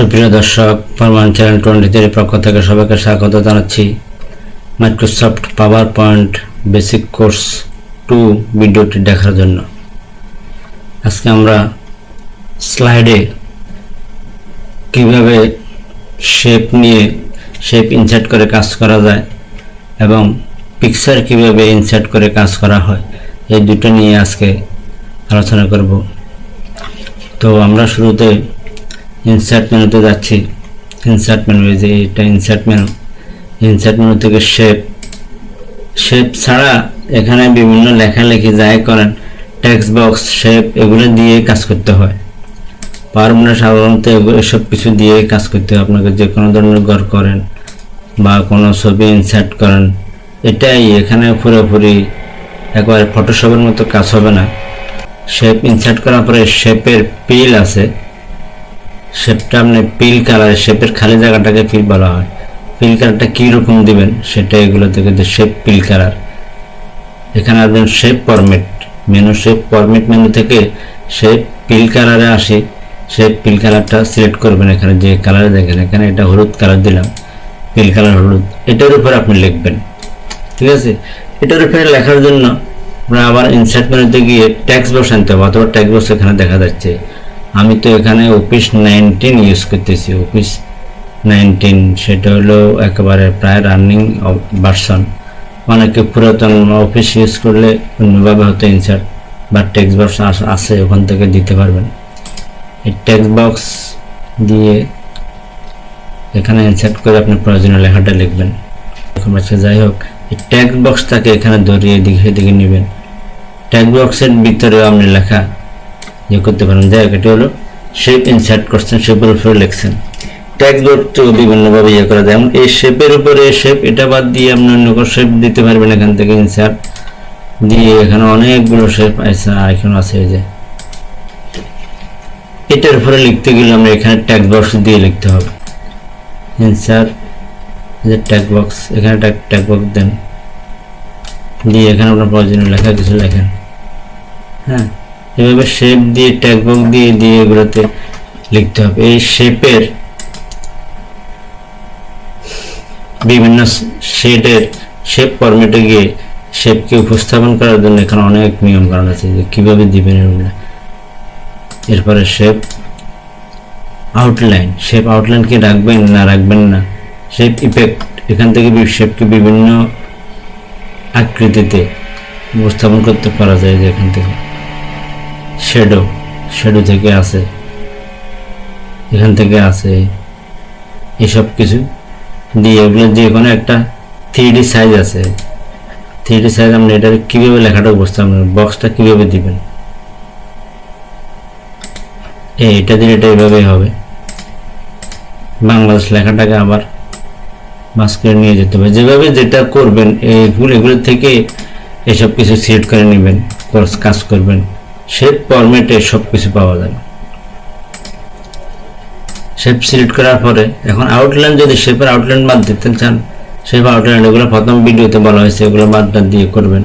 সুপ্রিয় দর্শক ফরমান চ্যানেল টোয়েন্টি থ্রির পক্ষ থেকে সবাইকে স্বাগত জানাচ্ছি। Microsoft PowerPoint basic course two ভিডিওটি দেখার জন্য। আজকে আমরা স্লাইডে কীভাবে শেপ নিয়ে শেপ ইনসার্ট করে কাজ করা যায় এবং পিকচার কীভাবে ইনসার্ট করে কাজ করা হয়, এই দুটো নিয়ে আজকে আলোচনা করব। তো আমরা শুরুতে ইনসার্ট মেনুতে যাচ্ছি। ইনসার্ট মেনু এই যে এটা ইনসার্ট মেনু ইনসার্ট মেনু থেকে শেপ শেপ ছাড়া এখানে বিভিন্ন লেখালেখি যাই করেন টেক্সট বক্স শেপ এগুলো দিয়ে কাজ করতে হয়। পাওয়ার সাধারণত এসব কিছু দিয়ে কাজ করতে হয়। আপনাকে যে কোনো ধরনের ঘর করেন বা কোনো ছবি ইনসার্ট করেন, এটাই এখানে পুরোপুরি একবারে ফটোশপের মতো কাজ হবে না। শেপ ইনসার্ট করার পরে শেপের পিল আছে। শেপটা আপনি পিল কালার, শেপের খালি জায়গাটাকে পিল বলা হয়। পিল কালারটা কীরকম দিবেন? সেটা এগুলো থেকে শেপ পিল কালার। এখানে আসবেন shape format. Menu shape format menu থেকে শেপ পিল কালারে আসি। শেপ পিল কালারটা সিলেক্ট করবেন এখানে যে কালারে দেখেন। এখানে এটা হলুদ কালার দিলাম। পিল কালার হলুদ। এটার উপর আপনি লিখবেন। ঠিক আছে? এটার উপরে লেখার জন্য আমরা আবার ইনসার্ট মেনুতে গিয়ে ট্যাক্স বক্স আনতে হবে অথবা ট্যাক্স বক্স এখানে দেখা যাচ্ছে। আমি তো এখানে অফিস নাইনটিন ইউজ করতেছি অফিস নাইনটিন সেটা হলো একেবারে প্রায় রানিং ভার্সন অনেকে পুরাতন অফিস ইউজ করলে অন্যভাবে হয়তো ইনসার্ট বা টেক্সট বক্স আছে, ওখান থেকে দিতে পারবেন। এই টেক্সট বক্স দিয়ে এখানে ইনসার্ট করে আপনি প্রয়োজনীয় লেখাটা লিখবেন। এরকম আছে, যাই হোক, এই ট্যাগ বক্সটাকে এখানে ধরিয়ে দিকে দিকে নেবেন। ট্যাগ বক্সের ভিতরেও আপনি লেখা ইয়ে করতে পারেন। যাই এটি হলো শেপ ইনসার্ট করছেন শেপের উপরে লিখছেন। ট্যাগ বক্সও বিভিন্নভাবে ইয়ে করা যায়। যেমন এই শেপের উপরে শেপ এটা বাদ দিয়ে আপনি অন্য কোনো শেপ দিতে পারবেন এখান থেকে ইনসার্ট দিয়ে এখানে অনেকগুলো শেপ আইকন আছে এই যে। এটার উপরে লিখতে গেলে আমরা এখানে ট্যাগ বক্স দিয়ে লিখতে হবে। ইনসার্ট যে ট্যাগ বক্স এখানে ট্যাগ ট্যাগ বক্স দেন। দিয়ে এখানে আপনার প্রয়োজনীয় লেখা কিছু লেখেন। হ্যাঁ? এভাবে শেপ দিয়ে ট্যাগ বক্স দিয়ে দিয়ে এগুলোতে লিখতে হবে। এই শেপের বিভিন্ন শেডের শেপ ফরম্যাটে গিয়ে শেপকে উপস্থাপন করার জন্য এখানে অনেক নিয়ম কারণ আছে যে কীভাবে দিবেন এগুলো। এরপরে শেপ আউটলাইন শেপ আউটলাইন কি রাখবেন না রাখবেন না? শেপ ইফেক্ট এখান থেকে শেপকে বিভিন্ন আকৃতিতে উপস্থাপন করতে পারা যায় যে এখান থেকে। শ্যাডো শ্যাডো থেকে আছে। এখান থেকে আছে এসব কিছু। দিয়ে এগুলো যে কোনো একটা থ্রি সাইজ আছে। থ্রি সাইজ আপনি এটা কীভাবে লেখাটা উপস্থাপন বক্সটা কীভাবে দিবেন? এটা দিলে এটা এভাবেই হবে। বাংলাদেশ লেখাটাকে আবার মাস্কে নিয়ে যেতে হবে। যেভাবে যেটা করবেন এগুলো এগুলো থেকে এসব কিছু সিলেক্ট করে নেবেন কাজ করবেন। শেপ ফরম্যাটে সব কিছু পাওয়া যাবে শেপ সিলেক্ট করার পরে এখন আউটলাইন যদি শেপের আউটলাইন বাদ দিতে চান শেপ আউটলাইন এগুলো প্রথম ভিডিওতে বলা হয়েছে এগুলো বাদটা দিয়ে করবেন।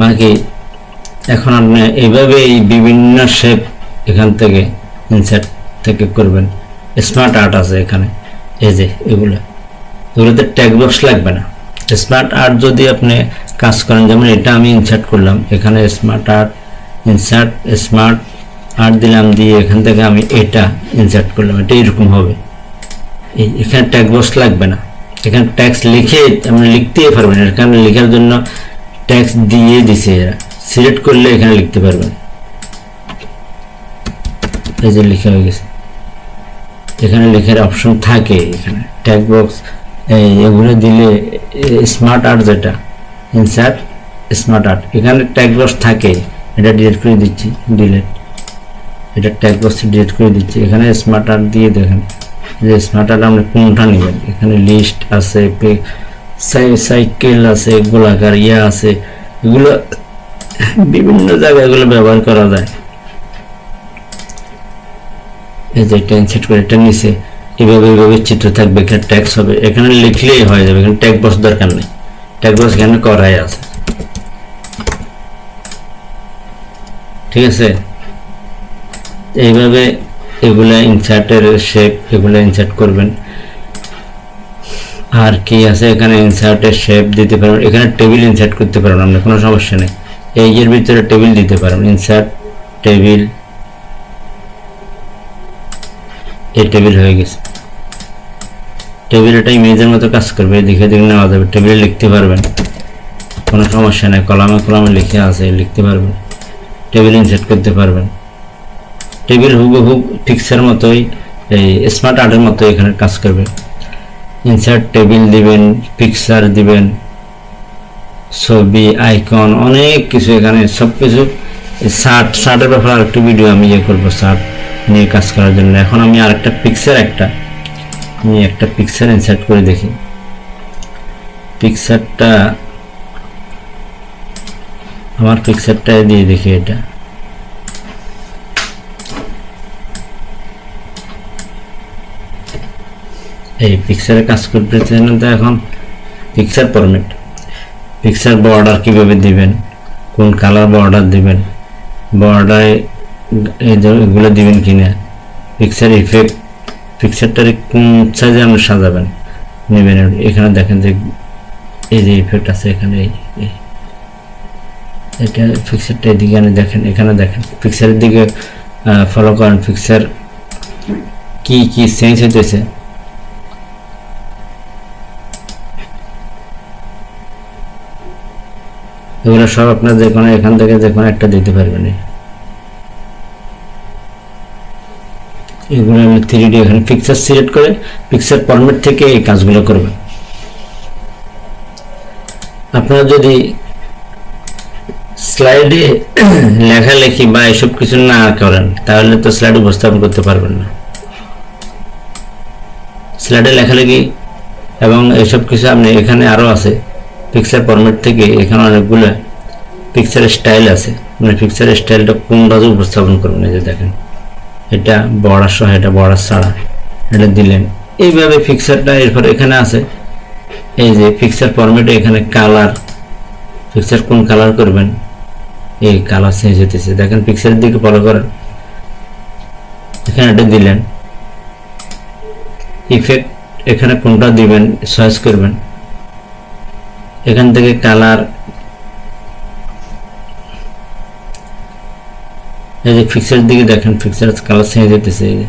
বাকি এখন আপনি এইভাবে এই বিভিন্ন শেপ এখান থেকে ইনসার্ট থেকে করবেন। স্মার্ট আর্ট আছে এখানে, এই যে এগুলো। এগুলোতে ট্যাগ বক্স লাগবে না। স্মার্ট আর্ট যদি আপনি কাজ করেন, যেমন এটা আমি ইনসার্ট করলাম, এখানে smart art insert smart art দিলাম দিয়ে এখান থেকে আমি এটা ইনসার্ট করলাম। এটা এরকম হবে। এই এখানে ট্যাগ বক্স লাগবে না। এখানে ট্যাক্স লিখে আপনি লিখতেই পারবেন। এখানে লেখার জন্য ট্যাক্স দিয়ে দিছে এরা। সিলেক্ট করলে এখানে লিখতে পারবেন। এই যে লেখা হয়ে গেছে। এখানে লেখার অপশন থাকে এখানে। ট্যাগ বক্স এগুলো দিলে স্মার্ট আর্ট যেটা ইনসার্ট স্মার্ট আর্ট এখানে ট্যাগ বক্স থাকে। এটা ডিলেট করে দিচ্ছি ডিলেট এটা ট্যাগ বক্স ডিলেট করে দিচ্ছি। এখানে স্মার্ট আর্ট দিয়ে দেখেন, যে স্মার্ট আর্ট আপনি কোনটা নেবেন এখানে লিস্ট আছে সাইকেল আছে, গোলাকার ইয়া আছে। এগুলো বিভিন্ন জায়গায় এগুলো ব্যবহার করা যায়। এই যে এটা সেট করে এটা নিচে। এভাবে এভাবে চিত্র থাকবে, এখানে ট্যাক্স হবে। এখানে লিখলেই হয়ে যাবে, এখানে ট্যাগ বক্স দরকার নেই। ট্যাগ বক্স এখানে করাই আছে। ঠিক আছে? এইভাবে এগুলা ইনসার্টের শেপ এগুলো ইনসার্ট করবেন। আর কি আছে এখানে? ইনসার্টের শেপ দিতে পারবেন। এখানে টেবিল ইনসার্ট করতে পারবেন আপনার কোনো সমস্যা নেই। এই এর ভিতরে টেবিল দিতে পারবেন। ইনসার্ট টেবিল এই টেবিল হয়ে গেছে। টেবিল টেবিলটা ইমেজের মতো কাজ করবে। দেখে দেখে নেওয়া যাবে। টেবিলে লিখতে পারবেন। কোনো সমস্যা নেই। কলামে কলামে লিখে আছে, লিখতে পারবেন। টেবিল ইনসার্ট করতে পারবেন। টেবিল হুবহু পিক্সার মতোই, এই স্মার্ট আর্টের মতো এখানে কাজ করবে। ইনসার্ট টেবিল দিবেন পিকচার দিবেন, ছবি আইকন অনেক কিছু এখানে সব কিছু শার্ট শার্টের ব্যাপারে আরেকটু ভিডিও আমি ইয়ে করব শার্ট নিয়ে কাজ করার জন্য। এখন আমি আরেকটা পিকচার একটা, আমি একটা পিকচার ইনসার্ট করে দেখি। পিকচারটা আমার পিকচারটা দিয়ে দেখি এটা। এই পিকচারে কাজ করতেছেন তো এখন পিকচার ফরম্যাট পিকচার বর্ডার কীভাবে দিবেন? কোন কালার বর্ডার দিবেন? বর্ডারে এগুলো দিবেন কিনা? পিকচার ইফেক্ট পিকচারটার কোন সাইজে আপনি সাজাবেন? নেবেন এখানে দেখেন যে এই যে ইফেক্ট আছে এখানে এই। এটা পিকচারটা এদিকে দেখেন, এখানে দেখেন পিকচারের দিকে ফলো করেন পিকচার কি কি চেঞ্জ হইতেছে? এগুলো সব আপনার যে কোনো, এখান থেকে যে কোনো একটা দিতে পারবেন। এগুলো আমি থ্রি ডি এখানে পিকচার সিলেক্ট করে পিকচার ফরম্যাট থেকে এই কাজগুলো করবেন। আপনারা যদি স্লাইডে লেখালেখি বা এসব কিছু না করেন, তাহলে তো স্লাইড উপস্থাপন করতে পারবেন না। স্লাইডে লেখালেখি এবং এসব কিছু আপনি এখানে আরও আছে পিকচার ফরম্যাট থেকে এখানে অনেকগুলো পিকচারের স্টাইল আছে। মানে পিকচারের স্টাইলটা কোনভাবে উপস্থাপন করবেন, এই যে দেখেন। এটা বর্ডার সহ, এটা বর্ডার ছাড়া এটা দিলেন। এইভাবে পিকচারটা এরপর এখানে আছে। এই যে পিকচার ফরম্যাটে এখানে কালার পিকচার কোন কালার করবেন? এই কালার চেঞ্জ হতেছে দেখেন পিকচারের দিকে ফলো করেন। এখানে এটা দিলেন। ইফেক্ট এখানে কোনটা দিবেন চয়েস করবেন। এখান থেকে কালার এই যে পিকচার দিকে দেখেন পিকচার কালার চেঞ্জ হতেছে এই যে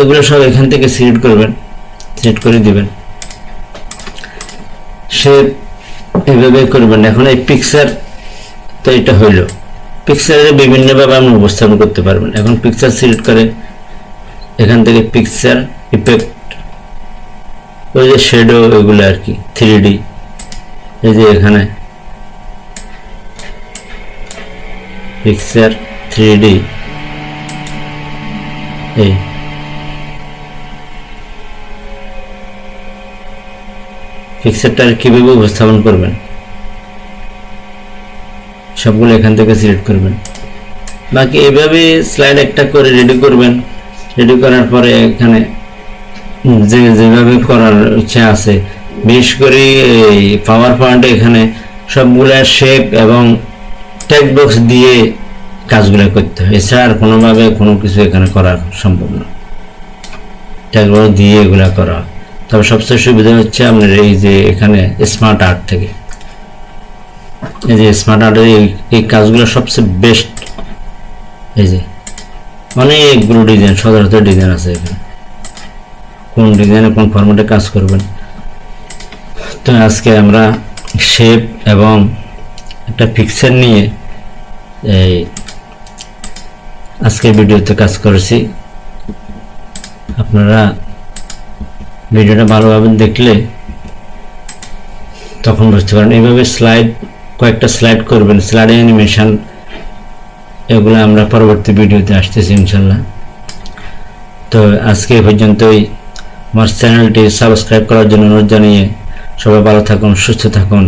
এগুলো সব এখান থেকে সিলেক্ট করবেন সিলেক্ট করে দিবেন। সে এভাবে করবেন। এখন এই পিকচার তো এটা হইল। পিকচারে বিভিন্নভাবে আপনি উপস্থাপন করতে পারবেন এখন পিকচার সিলেক্ট করে, এখান থেকে পিকচার ইফেক্ট ওই যে শেডো এগুলো আর কি থ্রি ডি এই যে এখানে পিকচার থ্রি ডি এই। পিকচারটা আর কীভাবে উপস্থাপন করবেন? সবগুলো এখান থেকে সিলেক্ট করবেন। বাকি এইভাবে স্লাইড একটা করে রেডি করবেন। রেডি করার পরে এখানে যে যেভাবে করার ইচ্ছা আছে, বিশেষ করে এই পাওয়ার পয়েন্টে এখানে সবগুলা শেপ এবং টেক্সট বক্স দিয়ে কাজগুলো করতে হয়। এছাড়া আর কোনোভাবে কোনো কিছু এখানে করা সম্ভব না। টেক্সট বক্স দিয়ে এগুলো করা তবে সবচেয়ে সুবিধা হচ্ছে আপনার এই যে এখানে স্মার্ট আর্ট থেকে। এই যে স্মার্ট আর্টের এই কাজগুলো সবচেয়ে বেস্ট এই যে, অনেকগুলো ডিজাইন সচরাচর ডিজাইন আছে এখানে। কোন ডিজাইনে কোন ফরম্যাটে কাজ করবেন? তো আজকে আমরা শেপ এবং একটা পিকচার নিয়ে এই আজকে ভিডিওতে কাজ করেছি। আপনারা ভিডিওটা ভালোভাবে দেখলে তখন বুঝতে পারেন এইভাবে স্লাইড কয়েকটা স্লাইড করবেন স্লাইড অ্যানিমেশন এগুলো আমরা পরবর্তী ভিডিওতে আসতেছি ইনশাল্লাহ। তো আজকে পর্যন্তই। আমার চ্যানেলটি সাবস্ক্রাইব করার জন্য অনুরোধ জানিয়ে সবাই ভালো থাকুন, সুস্থ থাকুন।